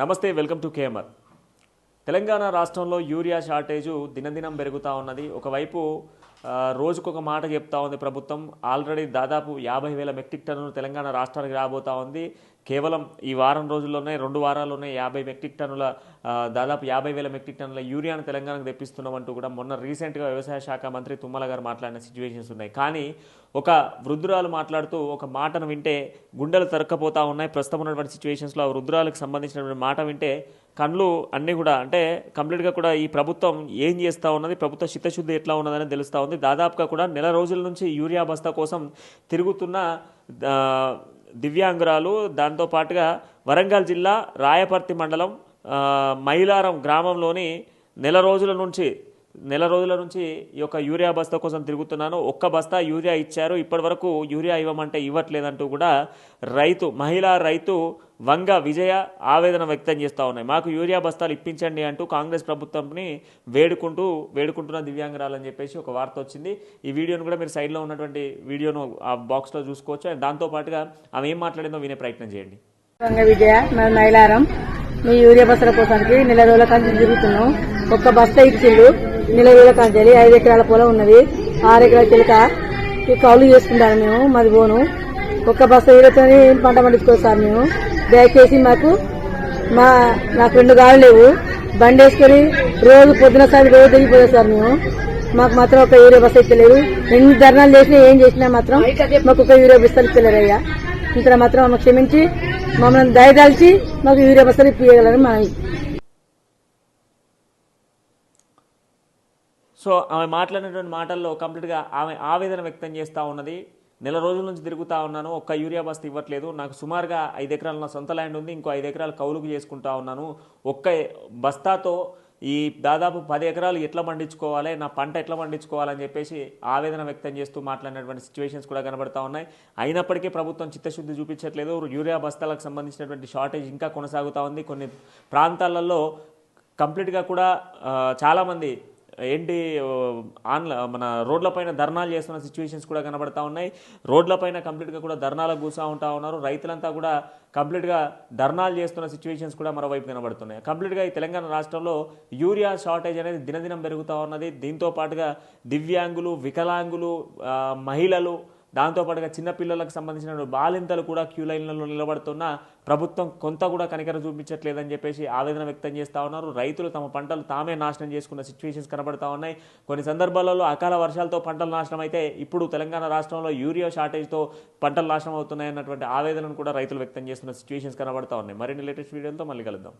నమస్తే welcome to KMR. Telangana రాష్ట్రంలో urea shortage దినదినం పెరుగుతూ ఉన్నది. ఒకవైపు రోజుకొక మాట చెప్తా ఉంది ప్రభుత్వం. ఆల్రెడీ దాదాపు యాభై వేల మెట్రిక్ టన్నులు తెలంగాణ రాష్ట్రానికి రాబోతా ఉంది. కేవలం ఈ వారం రోజుల్లోనే రెండు వారాల్లోనే యాభై మెట్రిక్ టన్నుల దాదాపు యాభై వేల మెట్రిక్ టన్నుల యూరియాను తెలంగాణకు తెప్పిస్తున్నామంటూ కూడా మొన్న రీసెంట్గా వ్యవసాయ శాఖ మంత్రి తుమ్మల గారు మాట్లాడిన సిచ్యువేషన్స్ ఉన్నాయి. కానీ ఒక వృద్ధురాలు మాట్లాడుతూ ఒక మాటను వింటే గుండెలు తరక్కపోతా ఉన్నాయి. ప్రస్తుతం ఉన్నటువంటి సిచ్యువేషన్స్లో ఆ వృద్ధురాలకు సంబంధించినటువంటి మాట వింటే కళ్ళు అన్నీ కూడా అంటే కంప్లీట్గా కూడా ఈ ప్రభుత్వం ఏం చేస్తూ ఉన్నది? ప్రభుత్వ చిత్తశుద్ధి ఎట్లా ఉన్నదని తెలుస్తూ ఉంది. దాదాపుగా కూడా నెల రోజుల నుంచి యూరియా బస్తా కోసం తిరుగుతున్న దివ్యాంగురాలు దాంతో పాటుగా వరంగల్ జిల్లా రాయపర్తి మండలం మైలారం గ్రామంలోని నెల రోజుల నుంచి నెల రోజుల నుంచి ఈ యొక్క యూరియా బస్తా కోసం తిరుగుతున్నాను. ఒక్క బస్తా యూరియా ఇచ్చారు. ఇప్పటి వరకు యూరియా ఇవ్వమంటే ఇవ్వట్లేదంటూ కూడా రైతు మహిళా రైతు వంగ విజయ ఆవేదన వ్యక్తం చేస్తూ ఉన్నాయి. మాకు యూరియా బస్తాలు ఇప్పించండి అంటూ కాంగ్రెస్ ప్రభుత్వంని వేడుకుంటూ వేడుకుంటున్న దివ్యాంగరాలని చెప్పేసి ఒక వార్త వచ్చింది. ఈ వీడియోను కూడా మీరు సైడ్లో ఉన్నటువంటి వీడియోను ఆ బాక్స్లో చూసుకోవచ్చు. అండ్ దాంతోపాటుగా ఆమె ఏం మాట్లాడిందో వినే ప్రయత్నం చేయండి. రంగ విజయ మేము మైలారం మీ యూరియా బస్తాల కోసానికి నెల రోజుల కాంచి తిరుగుతున్నాం. ఒక్క బస్తా ఇచ్చిండు. నెల రోజుల కాంచెలి ఐదు ఎకరాల పొలం ఉన్నది. ఆరు ఎకరాల చిలక. కౌలు చేసుకుంటాను మేము మాది పోను ఒక్క బస్తా ఇరవై ఏం పంట పండించుకోవచ్చు సార్ మేము. దయచేసి మాకు మా నాకు రెండు గాలు లేవు. బండి వేసుకొని రోజు పొద్దున సార్ రోజు తిరిగిపోయాం సార్ మేము. మాకు మాత్రం ఒక యూరియా బస్తా ఇచ్చలేరు ఎన్ని ధర్నాలు చేసినా ఏం చేసినా మాత్రం మాకు ఒక యూరియా బస్తాలు ఇచ్చలేరు అయ్యా. ఇంత మాత్రం మమ్మల్ని క్షమించి మమ్మల్ని దయదాల్చి మాకు యూరియా బస్తాలు ఇప్పించగలని మా సో ఆమె మాట్లాడినటువంటి మాటల్లో కంప్లీట్గా ఆమె ఆవేదన వ్యక్తం చేస్తూ ఉన్నది. నెల రోజుల నుంచి తిరుగుతూ ఉన్నాను. ఒక్క యూరియా బస్తా ఇవ్వట్లేదు. నాకు సుమారుగా ఐదు ఎకరాల నా సొంత ల్యాండ్ ఉంది. ఇంకో ఐదు ఎకరాలు కౌలుకు చేసుకుంటా ఉన్నాను. ఒక్క బస్తాతో ఈ దాదాపు పది ఎకరాలు ఎట్లా పండించుకోవాలి? నా పంట ఎట్లా పండించుకోవాలని చెప్పేసి ఆవేదన వ్యక్తం చేస్తూ మాట్లాడినటువంటి సిచ్యువేషన్స్ కూడా కనబడతా ఉన్నాయి. అయినప్పటికీ ప్రభుత్వం చిత్తశుద్ధి చూపించట్లేదు. యూరియా బస్తాలకు సంబంధించినటువంటి షార్టేజ్ ఇంకా కొనసాగుతూ ఉంది. కొన్ని ప్రాంతాలలో కంప్లీట్గా కూడా చాలామంది ఏంటి ఆన్ల మన రోడ్లపైన ధర్నాలు చేస్తున్న సిచ్యువేషన్స్ కూడా కనబడతా ఉన్నాయి. రోడ్లపైన కంప్లీట్గా కూడా ధర్నాలకు కూసా ఉంటా ఉన్నారు. రైతులంతా కూడా కంప్లీట్గా ధర్నాలు చేస్తున్న సిచ్యువేషన్స్ కూడా మరోవైపు కనబడుతున్నాయి. కంప్లీట్గా ఈ తెలంగాణ రాష్ట్రంలో యూరియా షార్టేజ్ అనేది దినదినం పెరుగుతూ ఉన్నది. దీంతో పాటుగా దివ్యాంగులు వికలాంగులు మహిళలు దాంతోపాటుగా చిన్నపిల్లలకు సంబంధించిన బాలింతలు కూడా క్యూ లైన్లలో నిలబడుతున్న ప్రభుత్వం కొంత కూడా కనికర చూపించట్లేదని చెప్పేసి ఆవేదన వ్యక్తం చేస్తూ ఉన్నారు. రైతులు తమ పంటలు తామే నాశనం చేసుకున్న సిచ్యువేషన్స్ కనబడతా ఉన్నాయి. కొన్ని సందర్భాలలో అకాల వర్షాలతో పంటలు నాశనం అయితే ఇప్పుడు తెలంగాణ రాష్ట్రంలో యూరియా షార్టేజ్తో పంటలు నాశనం అవుతున్నాయి అన్నటువంటి ఆవేదనను కూడా రైతులు వ్యక్తం చేస్తున్న సిచ్యువేషన్స్ కనబడతా ఉన్నాయి. మరిన్ని లేటెస్ట్ వీడియోలతో మళ్ళీ కలుద్దాం.